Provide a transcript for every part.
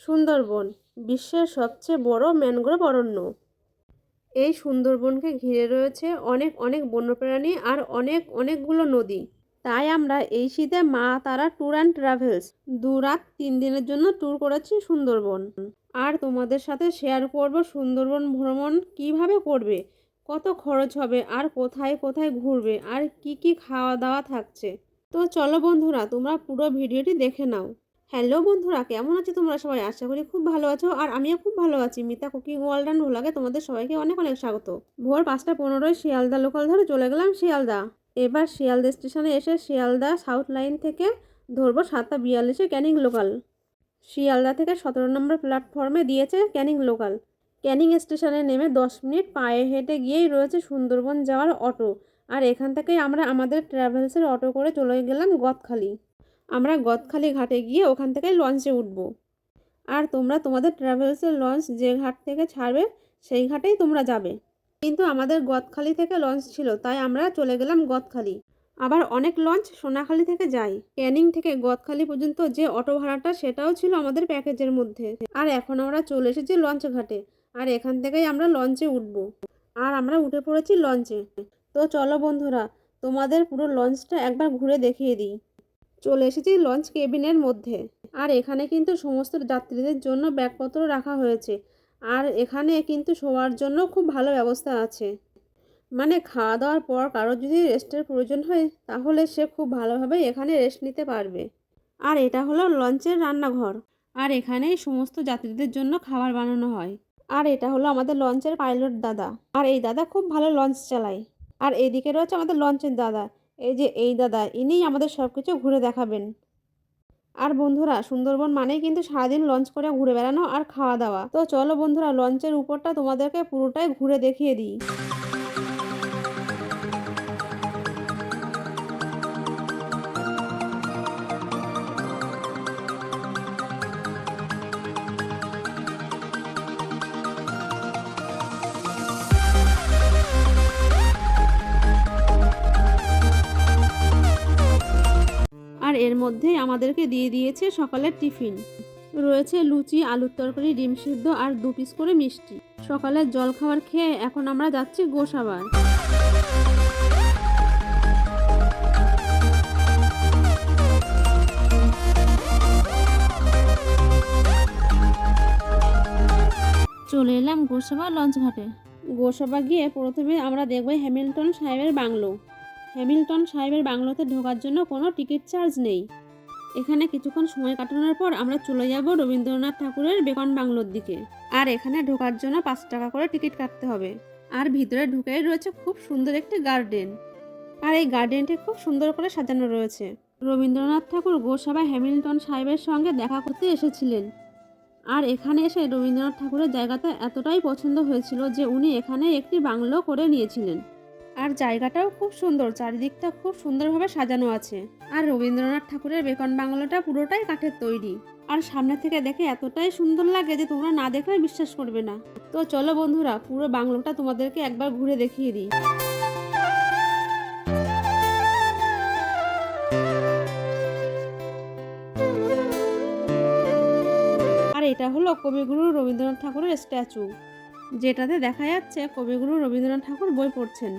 সুন্দরবন, বিশ্বের সবচেয়ে বড় ম্যানগ্রোভ অরণ্য। এই সুন্দরবনকে ঘিরে রয়েছে অনেক অনেক বন্যপ্রাণী আর অনেক, অনেকগুলো নদী। তাই আমরা এই শীতে মা তারা ট্যুর অ্যান্ড ট্রাভেলস, দু রাত তিন দিনের জন্য ট্যুর করেছি সুন্দরবন। আর তোমাদের সাথে শেয়ার করব সুন্দরবন ভ্রমণ কীভাবে করবে, কত খরচ হবে আর কোথায় কোথায় ঘুরবে আর কি কি খাওয়া দাওয়া থাকছে। তো চলো বন্ধুরা, তোমরা পুরো ভিডিওটি দেখে নাও। হ্যালো বন্ধুরা, কেমন আছো তোমরা সবাই? আশা করি খুব ভালো আছো আর আমিও খুব ভালো আছি। মিতা কুকিং ওয়ার্ল্ড অ্যান্ড ভোলাগে তোমাদের সবাইকে অনেক অনেক স্বাগত। ভোর পাঁচটা পনেরোয় শিয়ালদা লোকাল ধরে চলে গেলাম শিয়ালদা। এবার শিয়ালদা স্টেশনে এসে শিয়ালদা সাউথ লাইন থেকে ধরবো সাতটা বিয়াল্লিশে ক্যানিং লোকাল শিয়ালদা থেকে সতেরো নম্বর প্ল্যাটফর্মে দিয়েছে ক্যানিং লোকাল ক্যানিং স্টেশনে নেমে দশ মিনিট পায়ে হেঁটে গিয়েই রয়েছে সুন্দরবন যাওয়ার অটো। আর এখান থেকেই আমরা আমাদের ট্রাভেলসের অটো করে চলে গেলাম গদখালি। আমরা গদখালি ঘাটে গিয়ে ওখান থেকে লঞ্চে উঠব। আর তোমরা তোমাদের ট্রাভেলসের লঞ্চ যে ঘাট থেকে ছাড়বে, সেই ঘাটেই তোমরা যাবে। কিন্তু আমাদের গদখালি থেকে লঞ্চ ছিল, তাই আমরা চলে গেলাম গদখালি। আবার অনেক লঞ্চ সোনাখালি থেকে যায়। ক্যানিং থেকে গদখালি পর্যন্ত যে অটো ভাড়াটা, সেটাও ছিল আমাদের প্যাকেজের মধ্যে। আর এখন আমরা চলে এসেছি লঞ্চ ঘাটে। আর এখান থেকেই আমরা লঞ্চে উঠব। আর আমরা উঠে পড়েছি লঞ্চে তো চলো বন্ধুরা, তোমাদের পুরো লঞ্চটা একবার ঘুরে দেখিয়ে দিই। চলে এসেছি লঞ্চ কেবিনের মধ্যে। আর এখানে কিন্তু সমস্ত যাত্রীদের জন্য ব্যাগপত্র রাখা হয়েছে। আর এখানে কিন্তু শোয়ার জন্য খুব ভালো ব্যবস্থা আছে। মানে খাওয়া দাওয়ার পর কারোর যদি রেস্টের প্রয়োজন হয়, তাহলে সে খুব ভালোভাবে এখানে রেস্ট নিতে পারবে। আর এটা হলো লঞ্চের রান্নাঘর। আর এখানেই সমস্ত যাত্রীদের জন্য খাবার বানানো হয়। আর এটা হলো আমাদের লঞ্চের পাইলট দাদা। আর এই দাদা খুব ভালো লঞ্চ চালায়। আর এইদিকে রয়েছে আমাদের লঞ্চের দাদা। এই যে এই দাদা, ইনিই আমাদের সব কিছু ঘুরে দেখাবেন। আর বন্ধুরা, সুন্দরবন মানেই কিন্তু সারাদিন লঞ্চ করে ঘুরে বেড়ানো আর খাওয়া দাওয়া। তো চলো বন্ধুরা লঞ্চের উপরটা তোমাদেরকে পুরোটাই ঘুরে দেখিয়ে দিই। আমাদেরকে দিয়ে দিয়েছে সকালের টিফিন। রয়েছে লুচি, আলুর তরকারি, ডিম সিদ্ধ আর দু পিস করে মিষ্টি। সকালের জল খাবার খেয়ে এখন আমরা যাচ্ছি গোসাবার। চলে এলাম গোসাবা লঞ্চ ঘাটে। গোসাবা গিয়ে প্রথমে আমরা দেখব হ্যামিল্টন সাহেবের বাংলো। হ্যামিল্টন সাহেবের বাংলোতে ঢোকার জন্য কোনো টিকিট চার্জ নেই। এখানে কিছুক্ষণ সময় কাটানোর পর আমরা চলে যাব রবীন্দ্রনাথ ঠাকুরের বেকন বাংলোর দিকে। আর এখানে ঢোকার জন্য পাঁচ টাকা করে টিকিট কাটতে হবে। আর ভিতরে ঢুকেই রয়েছে খুব সুন্দর একটি গার্ডেন। আর এই গার্ডেনটি খুব সুন্দর করে সাজানো রয়েছে। রবীন্দ্রনাথ ঠাকুর গোসাবা হ্যামিল্টন সাহেবের সঙ্গে দেখা করতে এসেছিলেন। আর এখানে এসে রবীন্দ্রনাথ ঠাকুরের জায়গাটা এতটাই পছন্দ হয়েছিল যে উনি এখানে একটি বাংলো করে নিয়েছিলেন। আর জায়গাটাও খুব সুন্দর, চারিদিকটা খুব সুন্দরভাবে সাজানো আছে। আর রবীন্দ্রনাথ ঠাকুরের বেকন বাংলোটা পুরোটাই কাঠের তৈরি। আর সামনে থেকে দেখে এতটাই সুন্দর লাগে যে তোমরা না দেখলে বিশ্বাস করবে না। তো চলো বন্ধুরা, পুরো বাংলোটা তোমাদেরকে একবার ঘুরে দেখিয়ে দিই। আর এটা হলো কবিগুরু রবীন্দ্রনাথ ঠাকুরের স্ট্যাচু। যেটাতে দেখা যাচ্ছে কবিগুরু রবীন্দ্রনাথ ঠাকুর বই পড়ছেন।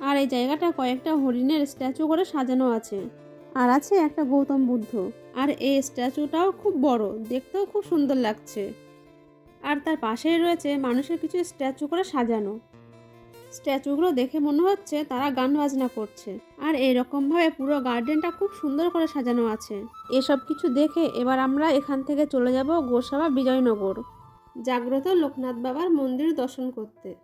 আর এই জায়গাটা কয়েকটা হরিণের স্ট্যাচু করে সাজানো আছে। আর আছে একটা গৌতম বুদ্ধ। আর এই স্ট্যাচুটাও খুব বড়, দেখতেও খুব সুন্দর লাগছে। আর তার পাশেই রয়েছে মানুষের কিছু স্ট্যাচু করে সাজানো। স্ট্যাচুগুলো দেখে মনে হচ্ছে তারা গান বাজনা করছে। আর এইরকমভাবে পুরো গার্ডেনটা খুব সুন্দর করে সাজানো আছে। এসব কিছু দেখে এবার আমরা এখান থেকে চলে যাব গোসাবা বিজয়নগর। জাগ্রত লোকনাথ বাবার মন্দির দর্শন করতে।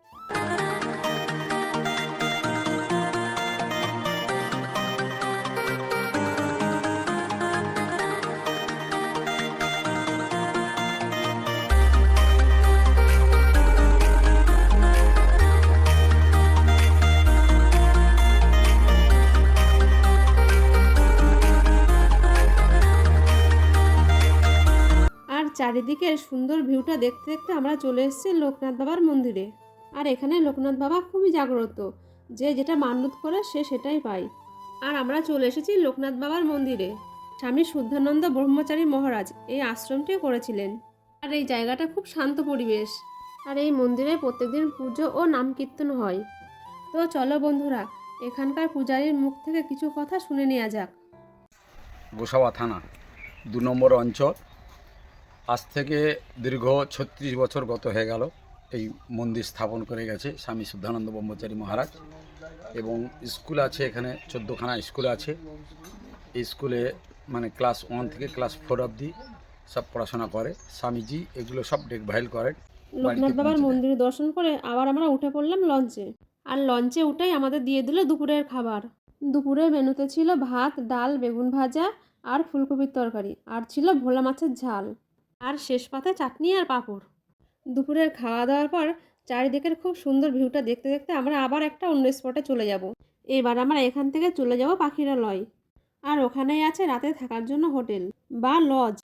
আর চারিদিকের সুন্দর ভিউটা দেখতে দেখতে আমরা চলে এসেছি লোকনাথ বাবার মন্দিরে। আর এখানে লোকনাথ বাবা খুবই জাগ্রত, যে যেটা মান্যত করে সে সেটাই পায়। আর আমরা চলে এসেছি লোকনাথ বাবার মন্দিরে। স্বামী শুদ্ধানন্দ ব্রহ্মচারী মহারাজ এই আশ্রমটি করেছিলেন। আর এই জায়গাটা খুব শান্ত পরিবেশ। আর এই মন্দিরে প্রত্যেকদিন পুজো ও নাম কীর্তন হয়। তো চলো বন্ধুরা, এখানকার পূজারীর মুখ থেকে কিছু কথা শুনে নেওয়া যাক। গোসাবা থানা, দু নম্বর অঞ্চল আজ থেকে দীর্ঘ ছত্রিশ বছর গত হয়ে গেল এই মন্দির স্থাপন করে গেছে স্বামী শুদ্ধানন্দ ব্রহ্মচারী মহারাজ এবং স্কুল আছে এখানে চোদ্দোখানা স্কুল আছে। এই স্কুলে মানে ক্লাস ওয়ান থেকে ক্লাস ফোর অবধি সব পড়াশোনা করে। স্বামীজি এগুলো সব দেখভাল করেন। লোকনাথ বাবার। মন্দির দর্শন করে আবার আমরা উঠে পড়লাম লঞ্চে। আর লঞ্চে উঠেই আমাদের দিয়ে দিল দুপুরের খাবার। দুপুরের মেনুতে ছিল ভাত ডাল বেগুন ভাজা আর ফুলকপির তরকারি। আর ছিল ভোলা মাছের ঝাল। আর শেষ পাতায় চাটনি আর পাঁপড়। দুপুরের খাওয়া দাওয়ার পর চারিদিকের খুব সুন্দর ভিউটা দেখতে দেখতে আমরা আবার একটা অন্য স্পটে চলে যাব। এবার আমরা এখান থেকে চলে যাব পাখিরালয় আর ওখানেই আছে রাতে থাকার জন্য হোটেল বা লজ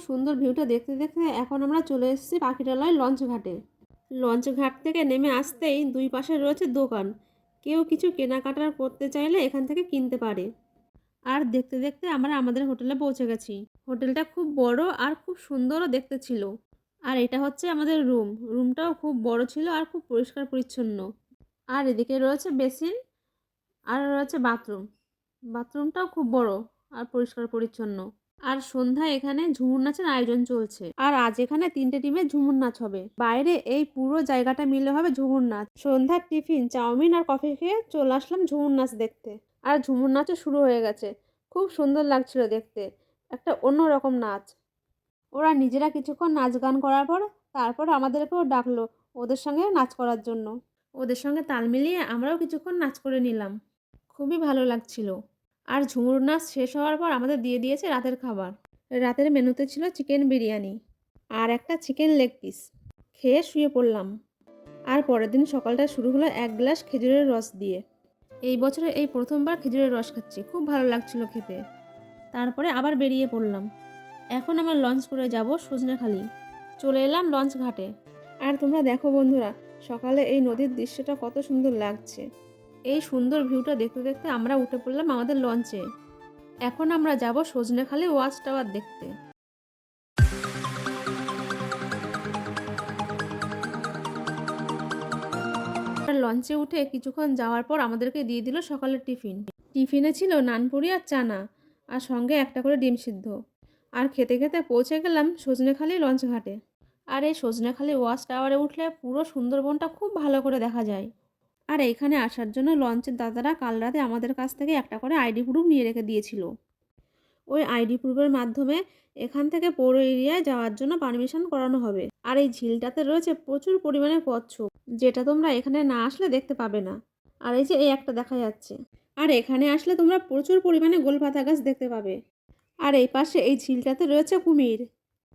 সুন্দর ভিউটা দেখতে দেখতে এখন আমরা চলে এসেছি পাখিরালয় লঞ্চ ঘাটে লঞ্চ ঘাট থেকে নেমে আসতেই দুই পাশে রয়েছে দোকান। কেউ কিছু কেনাকাটা করতে চাইলে এখান থেকে কিনতে পারে। আর দেখতে দেখতে আমরা আমাদের হোটেলে পৌঁছে গেছি। হোটেলটা খুব বড় আর খুব সুন্দরও দেখতে ছিল। আর এটা হচ্ছে আমাদের রুম। রুমটাও খুব বড় ছিল আর খুব পরিষ্কার পরিচ্ছন্ন। আর এদিকে রয়েছে বেসিন আর রয়েছে বাথরুম। বাথরুমটাও খুব বড় আর পরিষ্কার পরিচ্ছন্ন। আর সন্ধ্যায় এখানে ঝুমুর নাচের আয়োজন চলছে। আর আজ এখানে তিনটে টিমে ঝুমুর নাচ হবে। বাইরে এই পুরো জায়গাটা মিলে হবে ঝুমুর নাচ। সন্ধ্যার টিফিন, চাউমিন আর কফি খেয়ে চলে আসলাম ঝুমুর নাচ দেখতে। আর ঝুমুর নাচও শুরু হয়ে গেছে। খুব সুন্দর লাগছিল দেখতে। একটা অন্য রকম নাচ। ওরা নিজেরা কিছুক্ষণ নাচ গান করার পর তারপর আমাদেরকেও ডাকলো ওদের সঙ্গে নাচ করার জন্য। ওদের সঙ্গে তাল মিলিয়ে আমরাও কিছুক্ষণ নাচ করে নিলাম। খুবই ভালো লাগছিল। আর ঝুমুর নাচ শেষ হওয়ার পর আমাদের দিয়ে দিয়েছে রাতের খাবার। রাতের মেনুতে ছিল চিকেন বিরিয়ানি আর একটা চিকেন লেগ পিস। খেয়ে শুয়ে পড়লাম। আর পরের দিন সকালটা শুরু হলো এক গ্লাস খেজুরের রস দিয়ে। এই বছরে এই প্রথমবার খেজুরের রস খাচ্ছি। খুব ভালো লাগছিল খেতে। তারপরে আবার বেরিয়ে পড়লাম। এখন আমার লঞ্চ করে যাব সজনেখালি। চলে এলাম লঞ্চ ঘাটে। আর তোমরা দেখো বন্ধুরা, সকালে এই নদীর দৃশ্যটা কত সুন্দর লাগছে। এই সুন্দর ভিউটা দেখতে দেখতে আমরা উঠে পড়লাম আমাদের লঞ্চে এখন আমরা যাব সজনেখালি ওয়াচ টাওয়ার দেখতে। লঞ্চে উঠে কিছুক্ষণ যাওয়ার পর আমাদেরকে দিয়ে দিল সকালের টিফিন। টিফিনে ছিল নানপুরি আর চানা আর সঙ্গে একটা করে ডিম সিদ্ধ। আর খেতে খেতে পৌঁছে গেলাম সজনেখালি লঞ্চ ঘাটে। আর এই সজনেখালি ওয়াচ টাওয়ারে উঠলে পুরো সুন্দরবনটা খুব ভালো করে দেখা যায়। আর এইখানে আসার জন্য লঞ্চের দাদারা কাল রাতে আমাদের কাছ থেকে একটা করে আইডি প্রুফ নিয়ে রেখে দিয়েছিল। ওই আইডি প্রুফের মাধ্যমে এখান থেকে পৌর এরিয়ায় যাওয়ার জন্য পারমিশন করানো হবে। আর এই ঝিলটাতে রয়েছে প্রচুর পরিমাণে কচ্ছপ, যেটা তোমরা এখানে না আসলে দেখতে পাবে না। আর এই যে এই একটা দেখা যাচ্ছে। আর এখানে আসলে তোমরা প্রচুর পরিমাণে গোলপাতা গাছ দেখতে পাবে। আর এই পাশে এই ঝিলটাতে রয়েছে কুমির।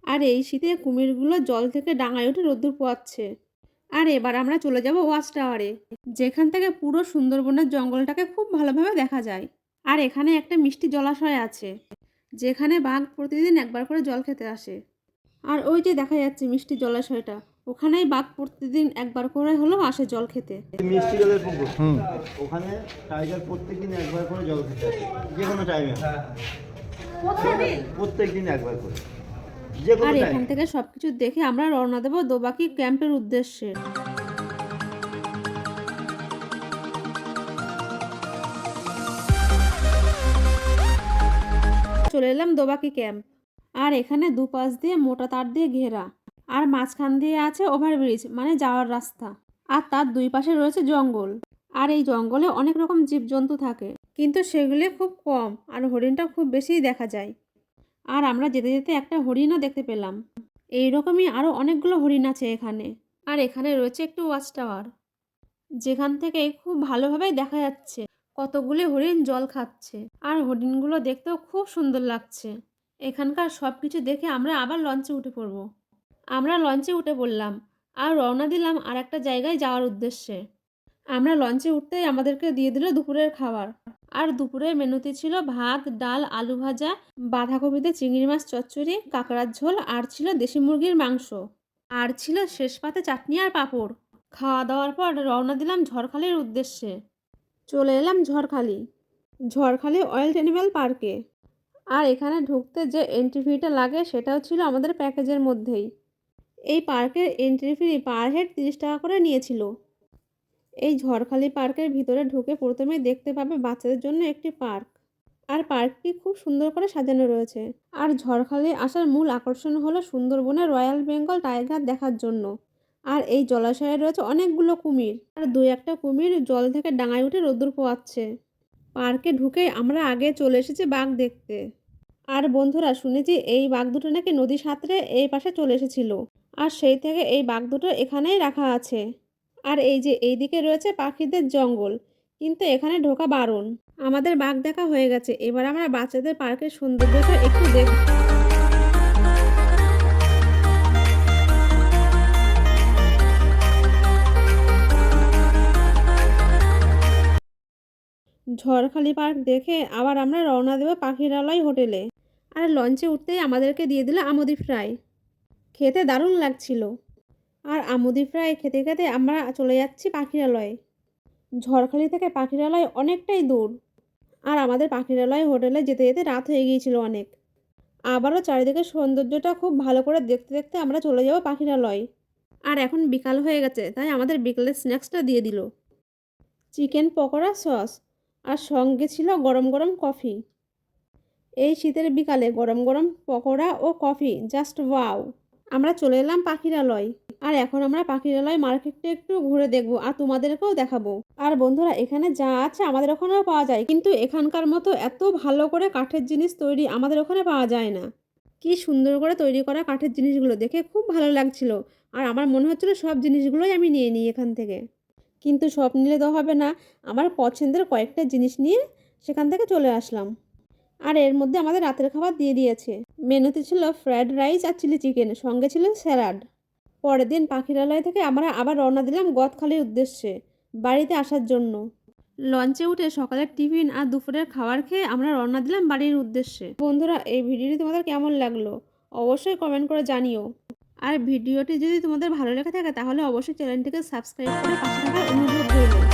আর এই শীতে কুমিরগুলো জল থেকে ডাঙায় উঠে রোদ্দুর পোয়াচ্ছে। আর এবার আমরা চলে যাব ওয়াচ টাওয়ারে যেখান থেকে পুরো সুন্দরবনের জঙ্গলটাকে খুব ভালোভাবে দেখা যায়। আর এখানে একটা মিষ্টি জলাশয় আছে যেখানে বাঘ প্রতিদিন একবার করে জল খেতে আসে। আর ওই যে দেখা যাচ্ছে মিষ্টি জলাশয়টা ওখানেই বাঘ প্রতিদিন একবার করে হলেও আসে জল খেতে। মিষ্টি জলের পুকুর। ওখানে টাইগার প্রত্যেকদিন একবার করে জল খেতে আসে যে কোনো টাইমে প্রত্যেক দিন একবার করে। আর এখান থেকে সবকিছু দেখে আমরা রওনা দেবো দোবাকি ক্যাম্পের উদ্দেশ্যে। চলে এলাম দোবাকি ক্যাম্প। আর এখানে দুপাশ দিয়ে মোটা তার দিয়ে ঘেরা। আর মাঝখান দিয়ে আছে ওভারব্রিজ মানে যাওয়ার রাস্তা। আর তার দুই পাশে রয়েছে জঙ্গল। আর এই জঙ্গলে অনেক রকম জীবজন্তু থাকে। কিন্তু সেগুলি খুব কম আর হরিণটা খুব বেশিই দেখা যায়। আর আমরা যেতে যেতে একটা হরিণও দেখতে পেলাম। এই রকমই আরও অনেকগুলো হরিণ আছে এখানে। আর এখানে রয়েছে একটু ওয়াচ টাওয়ার। যেখান থেকে খুব ভালোভাবে দেখা যাচ্ছে কতগুলি হরিণ জল খাচ্ছে। আর হরিণগুলো দেখতেও খুব সুন্দর লাগছে। এখানকার সব কিছু দেখে আমরা আবার লঞ্চে উঠে পড়ব। আমরা লঞ্চে উঠে পড়লাম আর রওনা দিলাম আর একটা জায়গায় যাওয়ার উদ্দেশ্যে। আমরা লঞ্চে উঠতেই আমাদেরকে দিয়ে দিল দুপুরের খাবার। আর দুপুরের মেনুতে ছিল ভাত, ডাল, আলু ভাজা, বাঁধাকপিতে চিংড়ি মাছ, চচ্চড়ি, কাঁকড়ার ঝোল, আর ছিল দেশি মুরগির মাংস। আর ছিল শেষ পাতে চাটনি আর পাঁপড়। খাওয়া দাওয়ার পর রওনা দিলাম ঝড়খালির উদ্দেশ্যে। চলে এলাম ঝড়খালি। ঝড়খালি ওয়াইল্ড অ্যানিম্যাল পার্কে। আর এখানে ঢুকতে যে এন্ট্রি ফিটা লাগে সেটাও ছিল আমাদের প্যাকেজের মধ্যেই। এই পার্কের এন্ট্রি ফি পার হেড তিরিশ টাকা করে নিয়েছিল। এই ঝড়খালি পার্কের ভিতরে ঢুকে প্রথমেই দেখতে পাবে বাচ্চাদের জন্য একটি পার্ক। আর পার্কটি খুব সুন্দর করে সাজানো রয়েছে। আর ঝড়খালি আসার মূল আকর্ষণ হলো সুন্দরবনের রয়্যাল বেঙ্গল টাইগার দেখার জন্য। আর এই জলাশয়ে রয়েছে অনেকগুলো কুমির। আর দুই একটা কুমির জল থেকে ডাঙায় উঠে রোদ্দুর পোয়াচ্ছে। পার্কে ঢুকে আমরা আগে চলে এসেছি বাঘ দেখতে। আর বন্ধুরা, শুনেছি এই বাঘ দুটো নাকি নদী সাঁতরে এই পাশে চলে এসেছিল। আর সেই থেকে এই বাঘ দুটো এখানেই রাখা আছে। আর এই যে এইদিকে রয়েছে পাখিদের জঙ্গল, কিন্তু এখানে ঢোকা বারণ। আমাদের বাঘ দেখা হয়ে গেছে, এবার আমরা বাচ্চাদের পার্কের সৌন্দর্যটা একটু দেখ ঝড়খালি পার্ক দেখে আবার আমরা রওনা দেবো পাখিরালয় হোটেলে। আর লঞ্চে উঠতেই আমাদেরকে দিয়ে দিল আমুদি ফ্রাই। খেতে দারুণ লাগছিল। আর আমুদি ফ্রাই খেতে খেতে আমরা চলে যাচ্ছি পাখিরালয়ে। ঝড়খালি থেকে পাখিরালয় অনেকটাই দূর। আর আমাদের পাখিরালয় হোটেলে যেতে যেতে রাত হয়ে গিয়েছিল অনেক। আবারও চারিদিকের সৌন্দর্যটা খুব ভালো করে দেখতে দেখতে আমরা চলে যাব পাখিরালয়। আর এখন বিকাল হয়ে গেছে, তাই আমাদের বিকালের স্ন্যাক্সটা দিয়ে দিল। চিকেন পকোড়া সস আর সঙ্গে ছিল গরম গরম কফি। এই শীতের বিকালে গরম গরম পকোড়া ও কফি, জাস্ট ওয়াও। আমরা চলে এলাম পাখিরালয়। আর এখন আমরা পাখিরালয় মার্কেটটা একটু ঘুরে দেখব আর তোমাদেরকেও দেখাবো। আর বন্ধুরা, এখানে যা আছে আমাদের ওখানেও পাওয়া যায়, কিন্তু এখানকার মতো এত ভালো করে কাঠের জিনিস তৈরি আমাদের ওখানে পাওয়া যায় না। কি সুন্দর করে তৈরি করা কাঠের জিনিসগুলো, দেখে খুব ভালো লাগছিল। আর আমার মনে হচ্ছিল সব জিনিসগুলোই আমি নিয়ে নিই এখান থেকে। কিন্তু সব নিলে তো হবে না, আমার পছন্দের কয়েকটা জিনিস নিয়ে সেখান থেকে চলে আসলাম। আর এর মধ্যে আমাদের রাতের খাবার দিয়ে দিয়েছে। মেনুতে ছিল ফ্রায়েড রাইস আর চিলি চিকেন, সঙ্গে ছিল স্যালাড। পরের দিন পাখিরালয় থেকে আমরা আবার রওনা দিলাম গদখালির উদ্দেশ্যে বাড়িতে আসার জন্য। লঞ্চে উঠে সকালের টিফিন আর দুপুরের খাবার খেয়ে আমরা রওনা দিলাম বাড়ির উদ্দেশ্যে। বন্ধুরা এই ভিডিওটি তোমাদের কেমন লাগল? অবশ্যই কমেন্ট করে জানিও। আর ভিডিওটি যদি তোমাদের ভালো লেগে থাকে তাহলে অবশ্যই চ্যানেলটিকে সাবস্ক্রাইব করে পাশে থাকার অনুরোধ রইল।